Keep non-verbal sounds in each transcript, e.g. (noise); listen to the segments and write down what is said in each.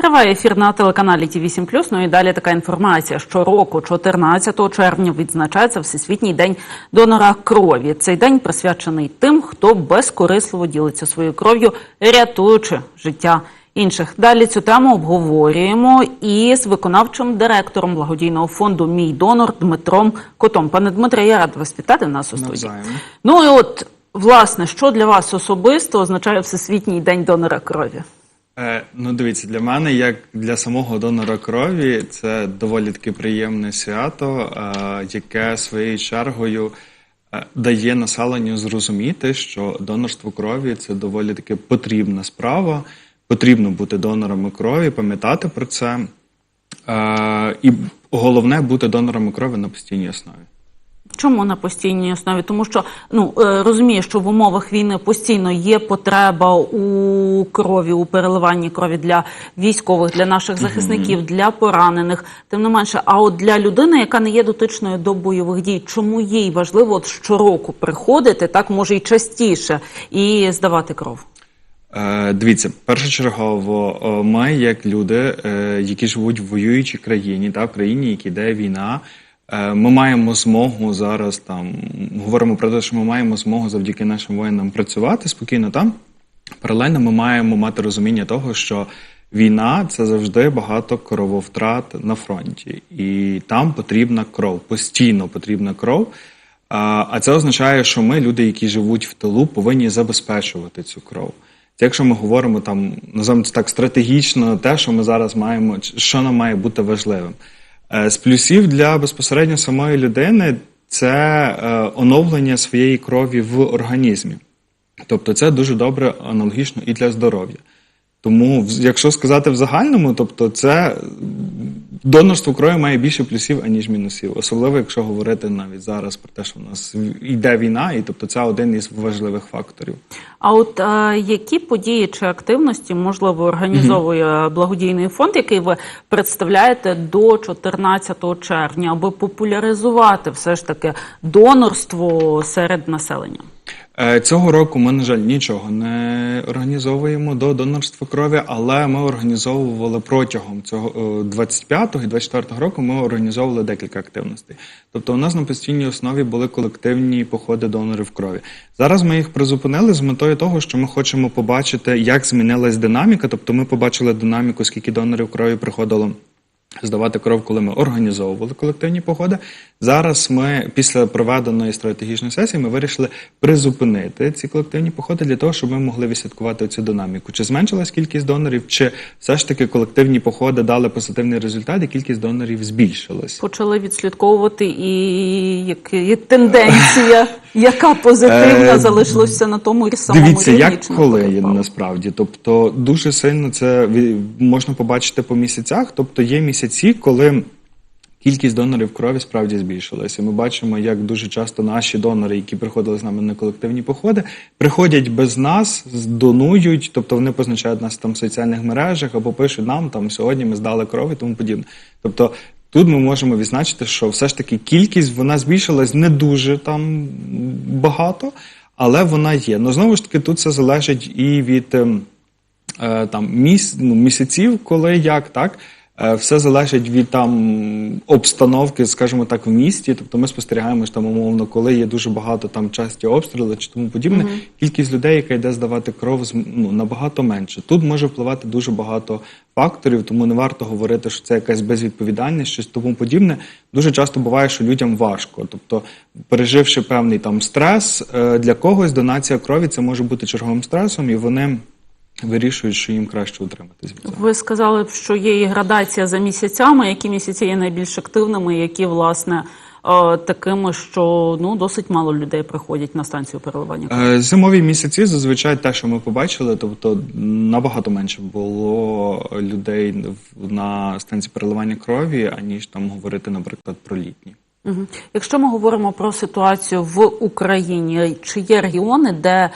Триває ефір на телеканалі Ті 8 Ну і далі така інформація. Щороку, 14 червня, відзначається Всесвітній день донора крові. Цей день присвячений тим, хто безкорисливо ділиться своєю кров'ю, рятуючи життя інших. Далі цю тему обговорюємо із виконавчим директором благодійного фонду Мій донор Дмитром Котом. Пане Дмитре, я рад вас вітати нас у студії. Ну і от власне, що для вас особисто означає Всесвітній день донора крові? Е, ну, дивіться, для мене, як для самого донора крові, це доволі таки приємне свято, е, яке своєю чергою е, дає населенню зрозуміти, що донорство крові це доволі таки потрібна справа. Потрібно бути донорами крові, пам'ятати про це. І головне бути донорами крові на постійній основі. Чому на постійній основі? Тому що ну е, розумію, що в умовах війни постійно є потреба у крові, у переливанні крові для військових, для наших захисників, для поранених. Тим не менше, а от для людини, яка не є дотичною до бойових дій, чому їй важливо от щороку приходити, так може й частіше, і здавати кров? Е, Дивіться, першочергово ми, як люди, е, які живуть в воюючій країні, та в країні, які йде війна, ми маємо змогу зараз там говоримо про те, що ми маємо змогу завдяки нашим воїнам працювати спокійно там. Паралельно ми маємо мати розуміння того, що війна це завжди багато крововтрат на фронті, і там потрібна кров, постійно потрібна кров. А а це означає, що ми, люди, які живуть в тилу, повинні забезпечувати цю кров. Якщо ми говоримо там, називаємо це так стратегічно, те, що ми зараз маємо, що нам має бути важливим. Е, З плюсів для безпосередньо самої людини це е, оновлення своєї крові в організмі. Тобто це дуже добре аналогічно і для здоров'я. Тому, якщо сказати в загальному, тобто це донорство крові має більше плюсів, аніж мінусів. Особливо, якщо говорити навіть зараз про те, що в нас йде війна, і тобто це один із важливих факторів. А от е, які події чи активності можливо організовує благодійний фонд, який ви представляєте до 14 червня, аби популяризувати все ж таки донорство серед населення? Е, Цього року ми, на жаль, нічого не організовуємо до донорства крові, але ми організовували протягом цього е, 25-го і 24-го року. Ми організовували декілька активностей. Тобто, у нас на постійній основі були колективні походи донорів крові. Зараз ми їх призупинили з метою того, що ми хочемо побачити, як змінилась динаміка. Тобто, ми побачили динаміку, скільки донорів крові приходило здавати кров, коли ми організовували колективні походи. Зараз ми після проведеної стратегічної сесії ми вирішили призупинити ці колективні походи для того, щоб ми могли відслідкувати цю динаміку. Чи зменшилась кількість донорів, чи все ж таки колективні походи дали позитивний результат, і кількість донорів збільшилась. Почали відслідковувати і як і тенденція, (laughs) яка позитивна Е, залишилася на тому і самому Дивіться, рівні, як коли насправді. Тобто дуже сильно це можна побачити по місяцях. Тобто є місяці, коли кількість донорів крові справді збільшилася. Ми бачимо, як дуже часто наші донори, які приходили з нами на колективні походи, приходять без нас, донують, тобто вони позначають нас там в соціальних мережах або пишуть нам там сьогодні ми здали кров і тому подібне. Тобто. Тут ми можемо відзначити, що все ж таки кількість вона збільшилась не дуже там багато, але вона є. Ну знову ж таки, тут це залежить і від ем, е, там міс, ну, місяців, коли як так. Е, Все залежить від там обстановки, скажімо так, в місті. Тобто ми спостерігаємо що там умовно, коли є дуже багато там часті обстріли чи тому подібне. Кількість людей, яка йде здавати кров, ну набагато менше. Тут може впливати дуже багато факторів, тому не варто говорити, що це якась безвідповідальність, щось тому подібне. Дуже часто буває, що людям важко. Тобто, переживши певний там стрес, е, для когось донація крові це може бути черговим стресом, і вони вирішують, що їм краще утриматись. Ви сказали, що є і градація за місяцями, які місяці є найбільш активними, які власне е, такими, що ну досить мало людей приходять на станцію переливання. Е, Зимові місяці зазвичай те, що ми побачили, тобто набагато менше було людей на станції переливання крові, аніж там говорити, наприклад, про літні. Якщо ми говоримо про ситуацію в Україні, чи є регіони, де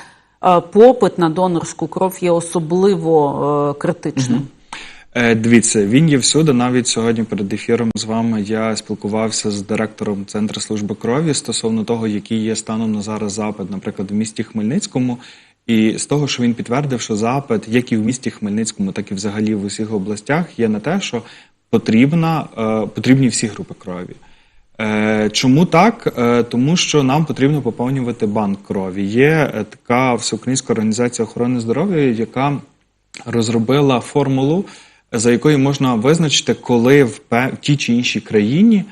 попит на донорську кров є особливо е, критичним? Е, Дивіться, він є всюди. Навіть сьогодні перед ефіром з вами я спілкувався з директором Центру служби крові стосовно того, який є станом на зараз запит, наприклад, в місті Хмельницькому. І з того, що він підтвердив, що запит, як і в місті Хмельницькому, так і взагалі в усіх областях, є на те, що потрібна, е, потрібні всі групи крові. Е, Чому так? Е, Тому що нам потрібно поповнювати банк крові. Є е, така всеукраїнська організація охорони здоров'я, яка розробила формулу, за якою можна визначити, коли в тій чи іншій країні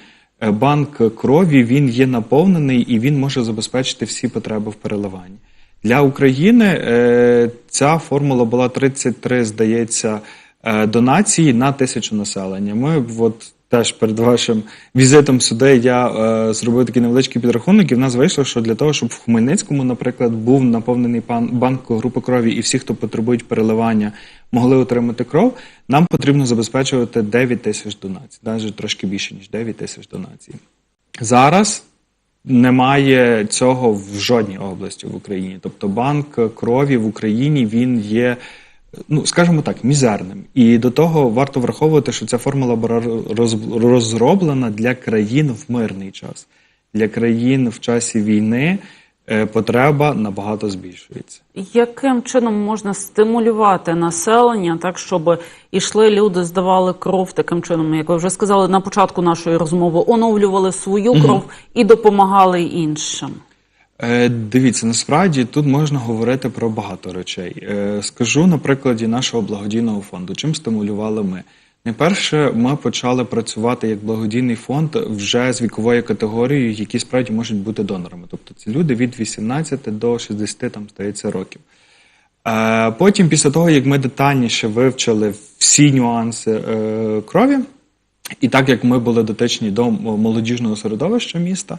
банк крові він є наповнений і він може забезпечити всі потреби в переливанні. Для України ця формула була 33, здається, донації на тисячу населення. Ми от теж перед вашим візитом сюди я е, зробив такий невеличкий підрахунок, і в нас вийшло, що для того, щоб в Хмельницькому, наприклад, був наповнений пан банк групи крові, і всі, хто потребують переливання, могли отримати кров. Нам потрібно забезпечувати 9 тисяч донацій, навіть трошки більше ніж 9 тисяч донацій. Зараз немає цього в жодній області в Україні. Тобто банк крові в Україні він є, ну скажімо так, мізерним. І до того варто враховувати, що ця формула була роз- розроблена для країн в мирний час. Для країн в часі війни е, потреба набагато збільшується. Яким чином можна стимулювати населення так, щоб ішли люди, здавали кров таким чином, як ви вже сказали на початку нашої розмови, оновлювали свою кров і допомагали іншим? Е, Дивіться, насправді тут можна говорити про багато речей. Е, Скажу на прикладі нашого благодійного фонду. Чим стимулювали ми? Найперше, ми почали працювати як благодійний фонд вже з віковою категорією, які справді можуть бути донорами. Тобто це люди від 18 до 60 там здається років. Е, Потім, після того, як ми детальніше вивчили всі нюанси крові, і так як ми були дотичні до молодіжного середовища міста,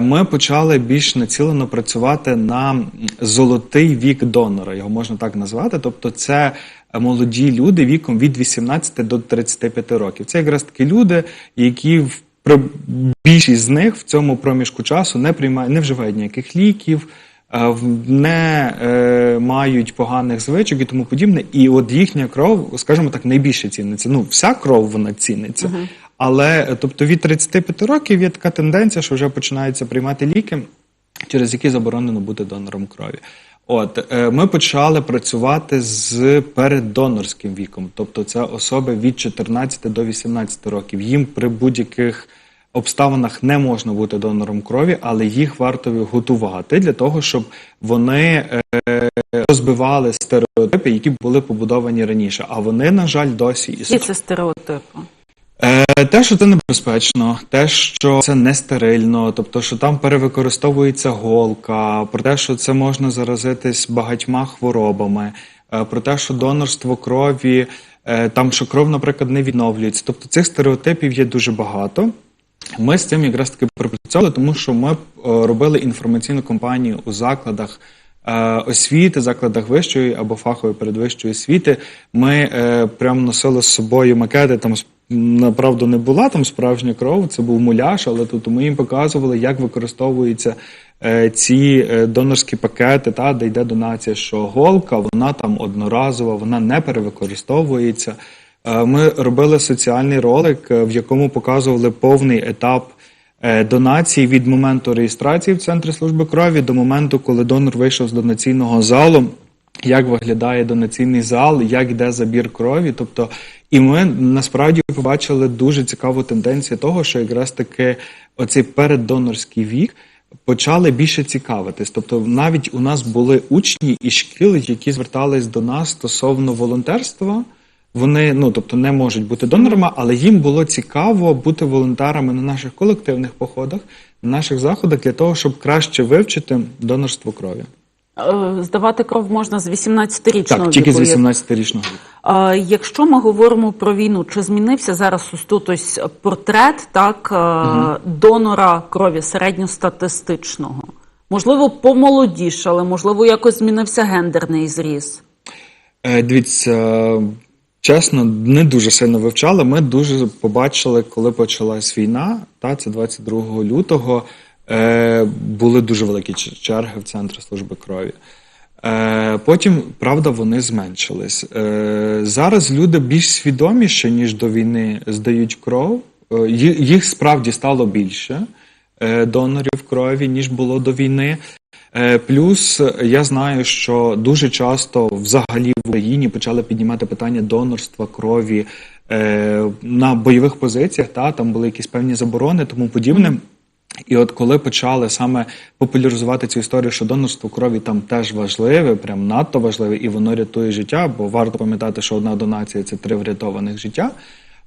ми почали більш націлено працювати на золотий вік донора, його можна так назвати. Тобто, це молоді люди віком від 18 до 35 років. Це якраз такі люди, які в більшість з них в цьому проміжку часу не приймають, не вживають ніяких ліків, е, не е, мають поганих звичок і тому подібне. І от їхня кров, скажімо так, найбільше ціниться. Ну, вся кров вона ціниться. Але тобто від 35 років є така тенденція, що вже починаються приймати ліки, через які заборонено бути донором крові. От е, ми почали працювати з переддонорським віком, тобто це особи від 14 до 18 років. Їм при будь-яких обставинах не можна бути донором крові, але їх варто готувати для того, щоб вони е, розбивали стереотипи, які були побудовані раніше. А вони, на жаль, досі існують. це стереотипи? Е, Те, що це небезпечно, те, що це не стерильно, тобто, що там перевикористовується голка, про те, що це можна заразитись багатьма хворобами, е, про те, що донорство крові, е, там, що кров, наприклад, не відновлюється. Тобто цих стереотипів є дуже багато. Ми з цим якраз таки пропрацьовували, тому що ми робили інформаційну кампанію у закладах освіти, закладах вищої або фахової передвищої освіти. Ми е, прям носили з собою макети. Там направду не була там справжня кров, це був муляж, але тут ми їм показували, як використовуються е, ці е, донорські пакети, та де йде донація, що голка, вона там одноразова, вона не перевикористовується. Е, Ми робили соціальний ролик, е, в якому показували повний етап е, донації від моменту реєстрації в центрі служби крові до моменту, коли донор вийшов з донаційного залу. Як виглядає донаційний зал, як йде забір крові. Тобто, і ми насправді побачили дуже цікаву тенденцію того, що якраз таки оцей переддонорський вік почали більше цікавитись. Тобто, навіть у нас були учні і шкіл, які звертались до нас стосовно волонтерства. Вони ну тобто не можуть бути донорами, але їм було цікаво бути волонтерами на наших колективних походах, на наших заходах для того, щоб краще вивчити донорство крові. Е, Здавати кров можна з 18-річного Так, тільки з віку, як 18-річного віку. Якщо ми говоримо про війну, чи змінився зараз тут ось портрет так е, донора крові середньостатистичного? Можливо, помолодішали, можливо, якось змінився гендерний зріз. Е, Дивіться, чесно, не дуже сильно вивчали. Ми дуже побачили, коли почалась війна, та це 22 лютого. Е, були дуже великі черги в центрі служби крові. Е, потім, правда, вони зменшились. Е, зараз люди більш свідоміше, ніж до війни, здають кров. Е, їх справді стало більше е, донорів крові, ніж було до війни. Е, Плюс я знаю, що дуже часто взагалі в Україні почали піднімати питання донорства крові е, на бойових позиціях. Та там були якісь певні заборони, тому подібне. І от коли почали саме популяризувати цю історію, що донорство крові там теж важливе, прям надто важливе, і воно рятує життя, бо варто пам'ятати, що одна донація це три врятованих життя.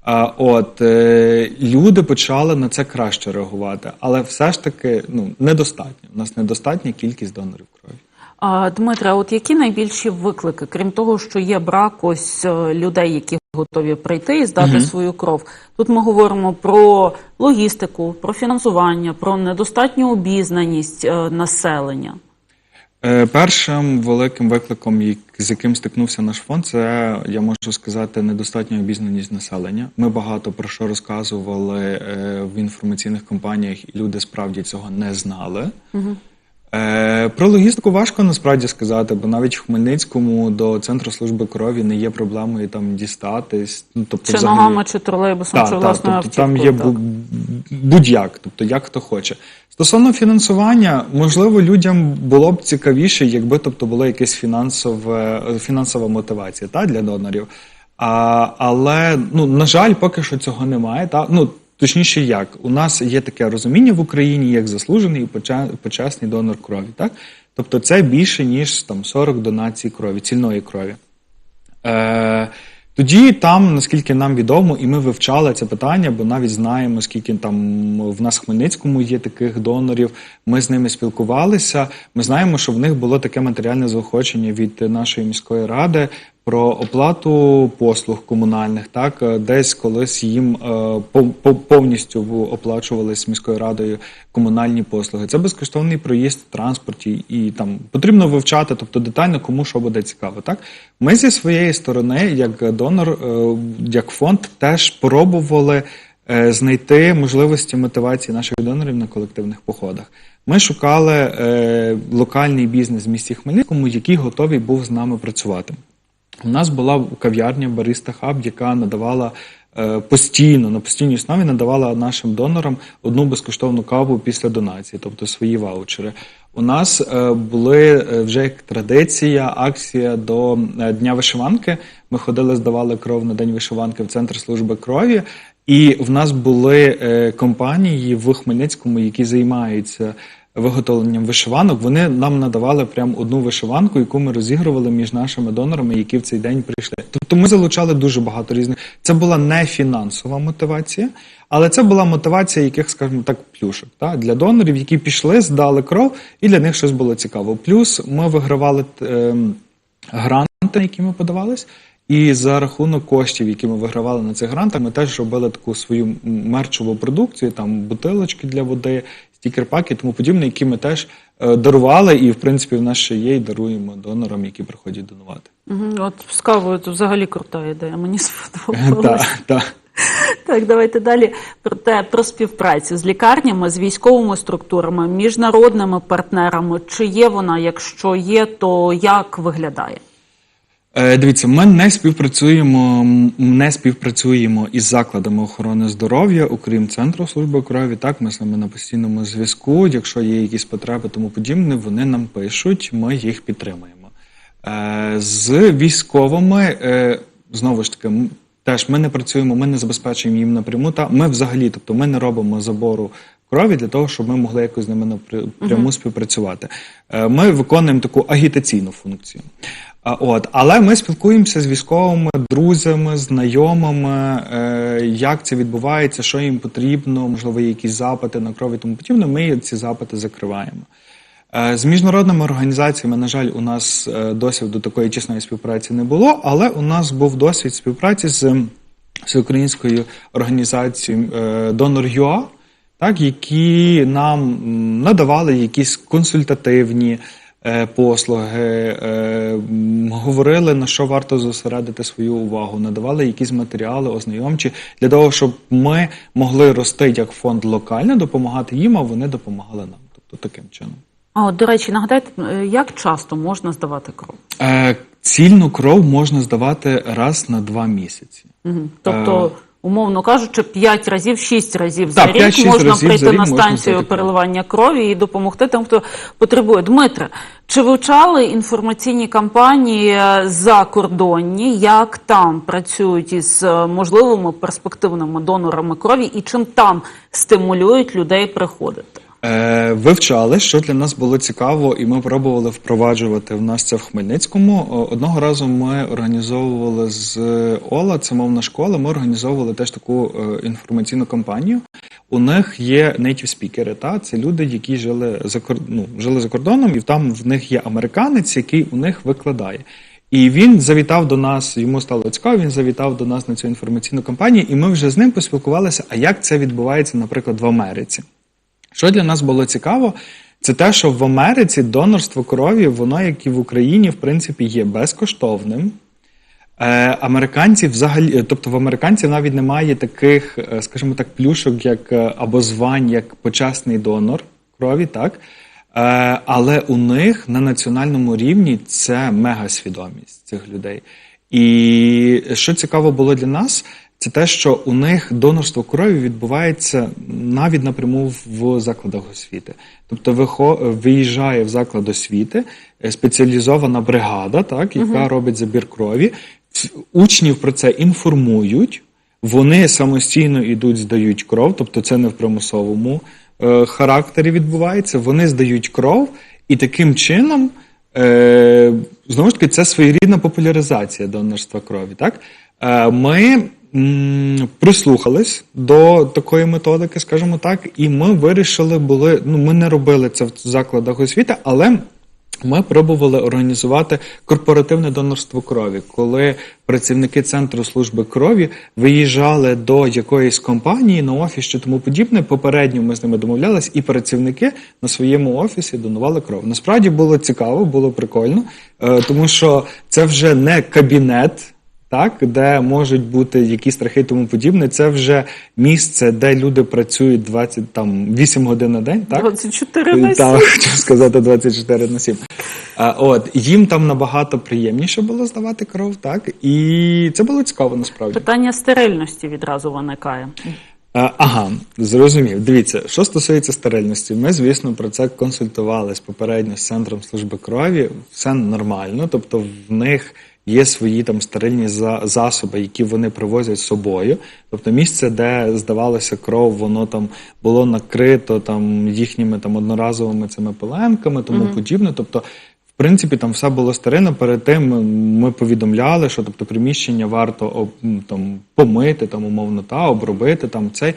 А, от е, люди почали на це краще реагувати, але все ж таки ну недостатньо. У нас недостатня кількість донорів крові. А, Дмитре, от які найбільші виклики, крім того, що є брак ось е, людей, які готові прийти і здати свою кров? Тут ми говоримо про логістику, про фінансування, про недостатню обізнаність е, населення. Е, Першим великим викликом, з яким стикнувся наш фонд, це я можу сказати недостатня обізнаність населення. Ми багато про що розказували е, в інформаційних кампаніях, і люди справді цього не знали. Е, Про логістику важко насправді сказати, бо навіть в Хмельницькому до центру служби крові не є проблемою там дістатись. Ну, тобто, Чи взагалі- ногами, чи тролейбусом, так, чи так, власною тобто там є так. будь-як, тобто як хто хоче. Стосовно фінансування, можливо, людям було б цікавіше, якби тобто була якась фінансова, фінансова мотивація та, для донорів. А, але, ну, на жаль, поки що цього немає. Та? Ну, точніше, як, у нас є таке розуміння в Україні як заслужений і почесний донор крові. Так? Тобто це більше, ніж там, 40 донацій крові, цільної крові. Е, тоді там, наскільки нам відомо, і ми вивчали це питання, бо навіть знаємо, скільки там в нас Хмельницькому є таких донорів. Ми з ними спілкувалися. Ми знаємо, що в них було таке матеріальне заохочення від нашої міської ради про оплату послуг комунальних. Так, Е, десь колись їм е, пов- пов- повністю оплачувались міською радою комунальні послуги. Це безкоштовний проїзд в транспорті, і там потрібно вивчати, тобто детально кому що буде цікаво. Так ми зі своєї сторони, як донор, е, як фонд, теж пробували знайти можливості мотивації наших донорів на колективних походах. Ми шукали е, локальний бізнес в місті Хмельницькому, який готовий був з нами працювати. У нас була кав'ярня Бариста Хаб, яка надавала е, постійно, на постійній основі надавала нашим донорам одну безкоштовну каву після донації, тобто свої ваучери. У нас е, були е, вже як традиція, акція до Дня вишиванки. Ми ходили, здавали кров на День вишиванки в Центр служби крові. І в нас були компанії в Хмельницькому, які займаються виготовленням вишиванок. Вони нам надавали прям одну вишиванку, яку ми розігрували між нашими донорами, які в цей день прийшли. Тобто ми залучали дуже багато різних. Це була не фінансова мотивація, але це була мотивація яких, скажімо так, плюшок та для донорів, які пішли, здали кров, і для них щось було цікаво. Плюс ми вигравали ем, гранти, які ми подавались. І за рахунок коштів, які ми вигравали на цих грантах, ми теж робили таку свою мерчову продукцію, там бутилочки для води, стікер-паки тому подібне, які ми теж е, дарували, і в принципі в нас ще є, і даруємо донорам, які приходять донувати. Мгм. От з кавою це взагалі крута ідея. Мені (laughs) сподобалось. Так, так. Так, давайте далі про те про співпрацю з лікарнями, з військовими структурами, міжнародними партнерами. Чи є вона? Якщо є, то як виглядає? Е, Дивіться, ми не співпрацюємо, не співпрацюємо із закладами охорони здоров'я, окрім центру служби крові. Так, ми з ними на постійному зв'язку. Якщо є якісь потреби, тому подібне, вони нам пишуть, ми їх підтримуємо. Е, З військовими е, знову ж таки. Теж ми не працюємо, ми не забезпечуємо їм напряму. Та ми взагалі, тобто ми не робимо забору крові для того, щоб ми могли якось з ними напряму співпрацювати. Е, Ми виконуємо таку агітаційну функцію. От, але ми спілкуємося з військовими друзями, знайомими, е, як це відбувається, що їм потрібно, можливо, якісь запити на кров і тому подібне. Ми ці запити закриваємо. Е, З міжнародними організаціями, на жаль, у нас е, досвіду такої тісної співпраці не було, але у нас був досвід співпраці з всеукраїнською організацією е, Donor.ua, так, які нам надавали якісь консультативні послуги, е, говорили, на що варто зосередити свою увагу, надавали якісь матеріали ознайомчі для того, щоб ми могли рости як фонд локально, допомагати їм, а вони допомагали нам. Тобто таким чином. А от, до речі, нагадайте, е, як часто можна здавати кров? Е, цільну кров можна здавати раз на два місяці. Мгм. Тобто Умовно кажучи, 5 разів, 6 разів Так, за рік 5-6 можна разів за прийти рік на станцію переливання крові і допомогти тим, хто потребує. Дмитре, чи вивчали інформаційні кампанії закордонні, як там працюють із е, можливими перспективними донорами крові і чим там стимулюють людей приходити? Е, вивчали, що для нас було цікаво, і ми пробували впроваджувати в нас це в Хмельницькому. Одного разу ми організовували з Ола, це мовна школа. Ми організовували теж таку е, інформаційну кампанію. У них є native спікери, та це люди, які жили за ну, жили за кордоном, і там в них є американець, який у них викладає. І він завітав до нас, йому стало цікаво, він завітав до нас на цю інформаційну кампанію, і ми вже з ним поспілкувалися, а як це відбувається, наприклад, в Америці. Що для нас було цікаво, це те, що в Америці донорство крові, воно, як і в Україні, в принципі, є безкоштовним. Е, американці взагалі, е, тобто в американців навіть немає таких, е, скажімо так, плюшок, як або звань, як почесний донор крові, так? Але у них на національному рівні це мегасвідомість цих людей. І що цікаво було для нас, це те, що у них донорство крові відбувається навіть напряму в закладах освіти. Тобто виїжджає в заклад освіти е, спеціалізована бригада, так, яка робить забір крові. Учнів про це інформують, вони самостійно йдуть, здають кров, тобто це не в примусовому е, характері відбувається. Вони здають кров, і таким чином, е, знову ж таки, це своєрідна популяризація донорства крові. Так? Е, ми прислухались до такої методики, скажімо так, і ми вирішили були. Ну, ми не робили це в закладах освіти, але. Ми пробували організувати корпоративне донорство крові, коли працівники центру служби крові виїжджали до якоїсь компанії на офіс чи тому подібне. Попередньо ми з ними домовлялись, і працівники на своєму офісі донували кров. Насправді було цікаво, було прикольно, е, тому що це вже не кабінет. Так, де можуть бути якісь страхи і тому подібне, це вже місце, де люди працюють 20, там, 8 годин на день. Так? 24 на 7. Так, хотів сказати 24 на 7. А, от, їм там набагато приємніше було здавати кров, так? І це було цікаво насправді. Питання стерильності відразу виникає. Ага, зрозумів. Дивіться, що стосується стерильності, ми, звісно, про це консультувались попередньо з центром служби крові. Все нормально, тобто в них є свої там стерильні засоби, які вони привозять з собою. Тобто місце, де здавалося кров, воно там було накрито там їхніми там одноразовими цими пеленками, тому подібне. Тобто, в принципі, там все було стерильно. Перед тим ми повідомляли, що тобто приміщення варто там помити, там умовно та обробити там цей.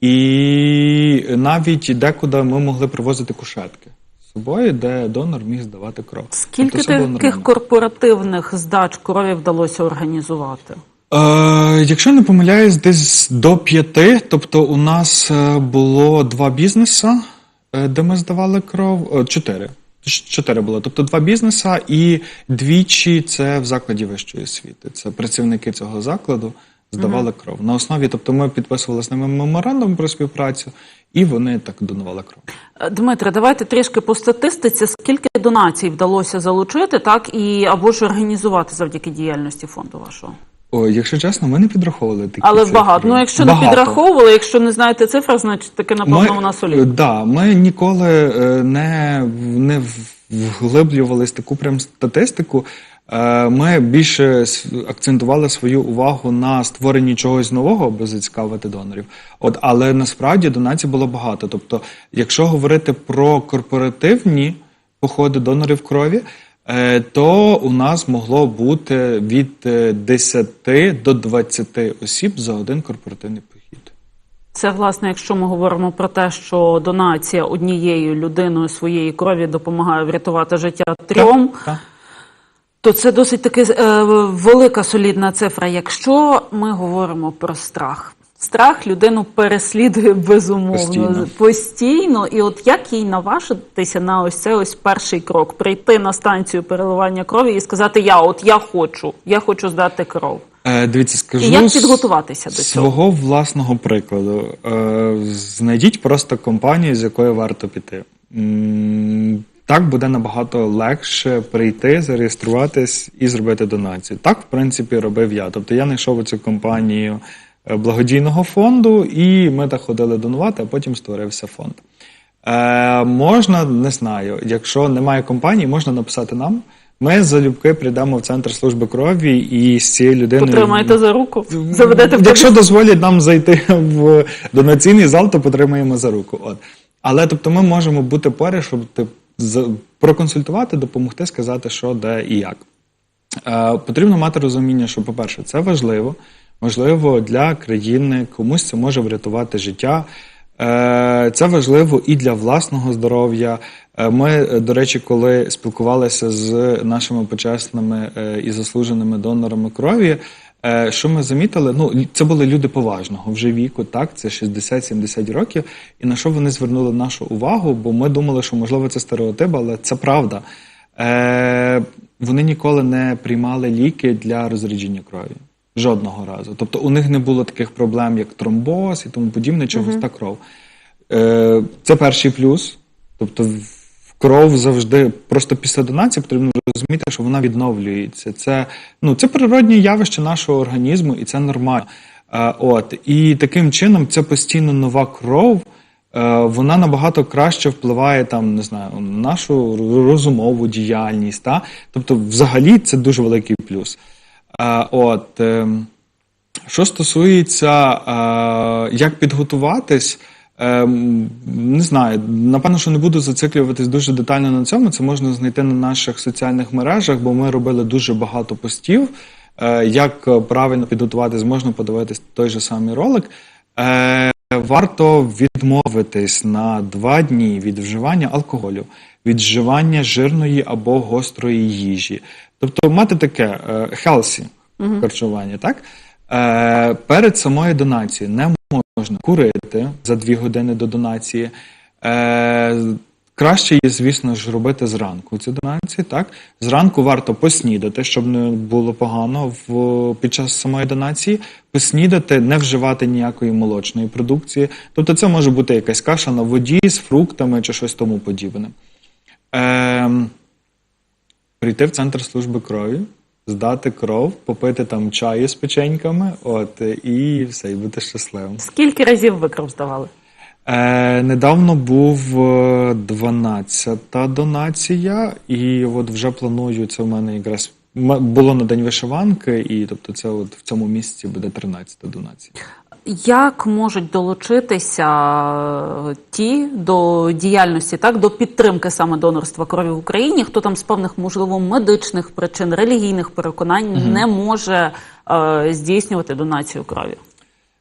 І навіть декуди ми могли привозити кушетки собою, де донор міг здавати кров. Скільки Тобто таких корпоративних здач крові вдалося організувати? Е, якщо не помиляюсь, десь до п'яти. Тобто, у нас е, було два бізнеси, е, де ми здавали кров. Е, чотири. Чотири було. Тобто два бізнеса і двічі це в закладі вищої освіти. Це працівники цього закладу здавали кров. На основі, тобто, ми підписували з ними меморандум про співпрацю, і вони так донували кров. Е, Дмитре, давайте трішки по статистиці. Скільки донацій вдалося залучити, так і або ж організувати завдяки діяльності фонду вашого? О, якщо чесно, ми не підраховували такі Але цифри. багато. Ну, якщо Багато. не підраховували, якщо не знаєте цифр, значить таки напевно вона солідна. Да, ми ніколи е, не, не вглиблювались таку прям статистику. Е, Ми більше акцентували свою увагу на створенні чогось нового, аби зацікавити донорів. От, але насправді донацій було багато. Тобто, якщо говорити про корпоративні походи донорів крові, е, то у нас могло бути від е, 10 до 20 осіб за один корпоративний похід. Це власне, якщо ми говоримо про те, що донація однією людиною своєї крові допомагає врятувати життя трьом. Так, так. То це досить таки е, велика солідна цифра. Якщо ми говоримо про страх, страх людину переслідує безумовно Постійно. постійно. І от як їй наважитися на ось це ось перший крок, прийти на станцію переливання крові і сказати: Я от я хочу, я хочу здати кров. Е, Дивіться, скажу І як підготуватися до цього? свого власного прикладу. Е, Знайдіть просто компанію, з якою варто піти. Так буде набагато легше прийти, зареєструватись і зробити донацію. Так, в принципі, робив я. Тобто я знайшов цю компанію е, благодійного фонду, і ми так ходили донувати, а потім створився фонд. Е, можна, не знаю, якщо немає компанії, можна написати нам. Ми залюбки прийдемо в центр служби крові і з цією людиною. Потримайте за руку, заведете в Якщо дозволять нам зайти в донаційний зал, то потримаємо за руку. От. Але тобто ми можемо бути поряд, щоб ти, з- проконсультувати, допомогти, сказати, що, де і як. Е, потрібно мати розуміння, що, по-перше, це важливо, важливо для країни, комусь це може врятувати життя. Е, Це важливо і для власного здоров'я. Е, Ми, до речі, коли спілкувалися з нашими почесними е, і заслуженими донорами крові, що ми замітили? Ну, це були люди поважного вже віку, так, це 60-70 років. І на що вони звернули нашу увагу? Бо ми думали, що можливо це стереотип, але це правда. Вони ніколи не приймали ліки для розрідження крові. Жодного разу. Тобто у них не було таких проблем, як тромбоз і тому подібне, чи густа кров. Е, це перший плюс. Тобто, в- кров завжди, просто після донації потрібно розуміти, що вона відновлюється. Це, ну, це природнє явище нашого організму, і це нормально. Е, от. І таким чином, це постійно нова кров. е, Вона набагато краще впливає там, не знаю, на нашу розумову діяльність. Та? Тобто, взагалі, це дуже великий плюс. От, ем, що стосується, як підготуватись, ем, не знаю, напевно, що не буду зациклюватись дуже детально на цьому. Це можна знайти на наших соціальних мережах, бо ми робили дуже багато постів. Е, Як правильно підготуватись, можна подивитись той же самий ролик. Е, Варто відмовитись на два дні від вживання алкоголю, від вживання жирної або гострої їжі. Тобто мати таке е, healthy харчування, так? Е, перед самою донацією не можна курити за дві години до донації. Е, краще є, звісно ж, робити зранку ці донації. Так? Зранку варто поснідати, щоб не було погано в, під час самої донації. Поснідати, не вживати ніякої молочної продукції. Тобто це може бути якась каша на воді з фруктами чи щось тому подібне. Е, прийти в центр служби крові, здати кров, попити там чаю з печеньками, от, і все, і бути щасливим. Скільки разів ви кров здавали? Е, недавно був 12-та донація, і от вже планую, це в мене якраз було на день вишиванки, і тобто це от в цьому місяці буде 13-та донація. Як можуть долучитися е, ті до діяльності, так до підтримки саме донорства крові в Україні? Хто там з певних можливо медичних причин, релігійних переконань не може е, здійснювати донацію крові?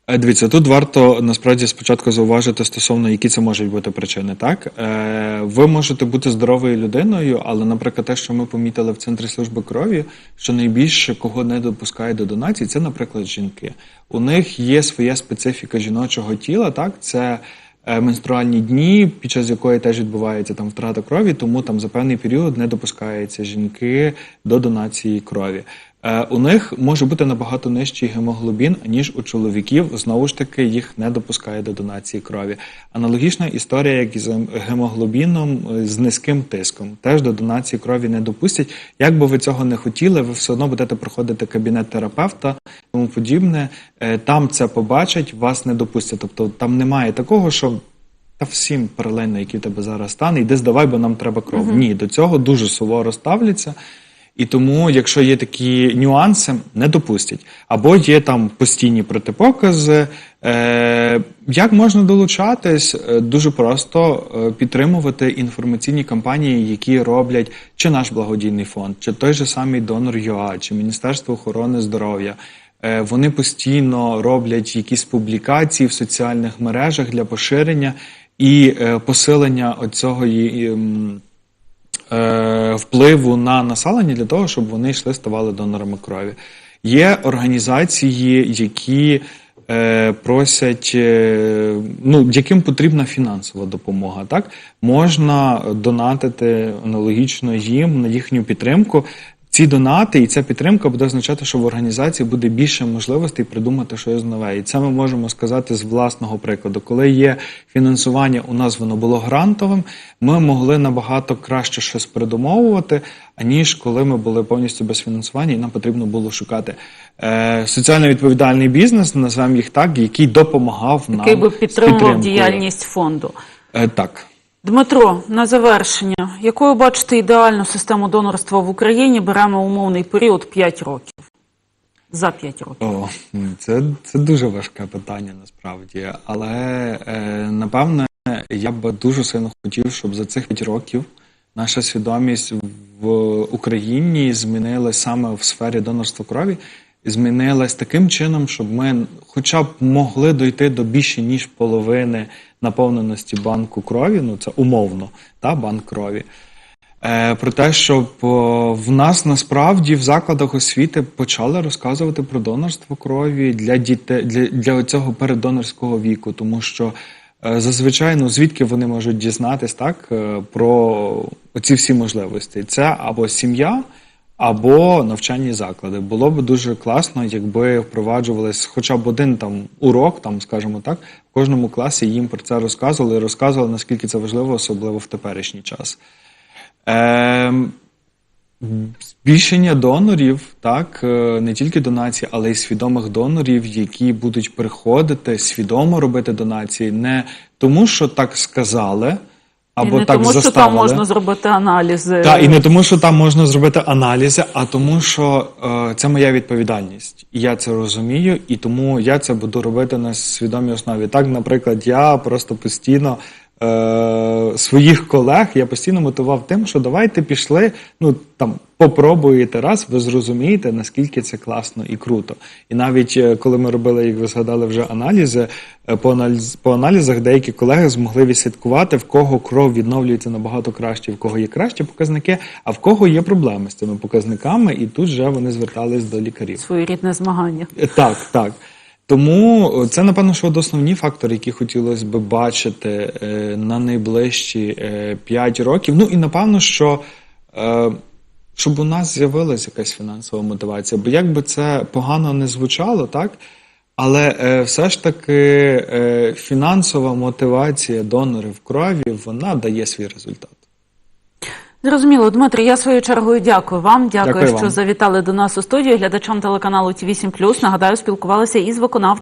Е, Дивіться, тут варто насправді спочатку зауважити стосовно, які це можуть бути причини. Так е, ви можете бути здоровою людиною, але, наприклад, те, що ми помітили в центрі служби крові, що найбільше кого не допускають до донації, це, наприклад, жінки. У них є своя специфіка жіночого тіла, так це. е, Менструальні дні, під час якої теж відбувається там втрата крові, тому там за певний період не допускаються жінки до донації крові. Е, у них може бути набагато нижчий гемоглобін, ніж у чоловіків. Знову ж таки, їх не допускає до донації крові. Аналогічна історія, як і з гемоглобіном е, з низьким тиском. Теж до донації крові не допустять. Як би ви цього не хотіли, ви все одно будете проходити кабінет терапевта, тому подібне. Е, Там це побачать, вас не допустять. Тобто там немає такого, що. Та всім паралельно, який в тебе зараз стане, йди здавай, бо нам треба кров. Ні, до цього дуже суворо ставляться. І тому, якщо є такі нюанси, не допустять. Або є там постійні протипокази. Е, як можна долучатись? Е, Дуже просто е, підтримувати інформаційні кампанії, які роблять чи наш благодійний фонд, чи той же самий донор ЮА, чи Міністерство охорони здоров'я. Е, Вони постійно роблять якісь публікації в соціальних мережах для поширення і посилення оцього ем, е, впливу на населення для того, щоб вони йшли ставали донорами крові. Є організації, які е, просять, е, ну, яким потрібна фінансова допомога. Так можна донатити аналогічно їм на їхню підтримку. Ці донати і ця підтримка буде означати, що в організації буде більше можливостей придумати щось нове. І це ми можемо сказати з власного прикладу. Коли є фінансування, у нас воно було грантовим, ми могли набагато краще щось придумовувати, аніж коли ми були повністю без фінансування, і нам потрібно було шукати е, соціально відповідальний бізнес, назвемо їх так, який допомагав нам Який би підтримував діяльність фонду. Е, так. Дмитро, на завершення, якою бачите ідеальну систему донорства в Україні? Беремо умовний період 5 років. За 5 років. О, це, це дуже важке питання насправді. Але е, напевне я б дуже сильно хотів, щоб за цих 5 років наша свідомість в Україні змінилась саме в сфері донорства крові. Змінилась таким чином, щоб ми хоча б могли дойти до більше ніж половини наповненості банку крові. Ну це умовно, та банк крові. Е, про те, щоб в нас насправді в закладах освіти почали розказувати про донорство крові для дітей для, для цього переддонорського віку, тому що е, зазвичай ну звідки вони можуть дізнатись так е, про оці всі можливості? Це або сім'я. Або навчальні заклади. Було б дуже класно, якби впроваджувались хоча б один там урок, там скажімо так, в кожному класі їм про це розказували, і розказували наскільки це важливо, особливо в теперішній час. Ем, збільшення донорів, так, е, не тільки донації, але й свідомих донорів, які будуть приходити, свідомо робити донації, не тому, що так сказали, або і не так тому, заставили. що там можна зробити аналізи. Так, і не тому, що там можна зробити аналізи, а тому, що е, це моя відповідальність. І я це розумію, і тому я це буду робити на свідомій основі. Так, наприклад, я просто постійно е, своїх колег я постійно мотивував тим, що давайте пішли, ну там попробуєте раз, ви зрозумієте, наскільки це класно і круто. І навіть е, коли ми робили, як ви згадали, вже аналізи, е, по, аналіз, по аналізах деякі колеги змогли відслідкувати, в кого кров відновлюється набагато краще, в кого є кращі показники, а в кого є проблеми з цими показниками, і тут вже вони звертались до лікарів. Своєрідне змагання. Е, Так, так. Тому це, напевно, що основні фактори, які хотілося б бачити на найближчі е, 5 років. Ну і напевно, що щоб у нас з'явилася якась фінансова мотивація. Бо як би це погано не звучало, так? Але е, все ж таки е, фінансова мотивація донорів крові вона дає свій результат. Зрозуміло, Дмитро, я своєю чергою дякую вам. Дякую, Дякую що вам. завітали до нас у студію. Глядачам телеканалу Ті 8 Нагадаю, спілкувалися із виконавцем.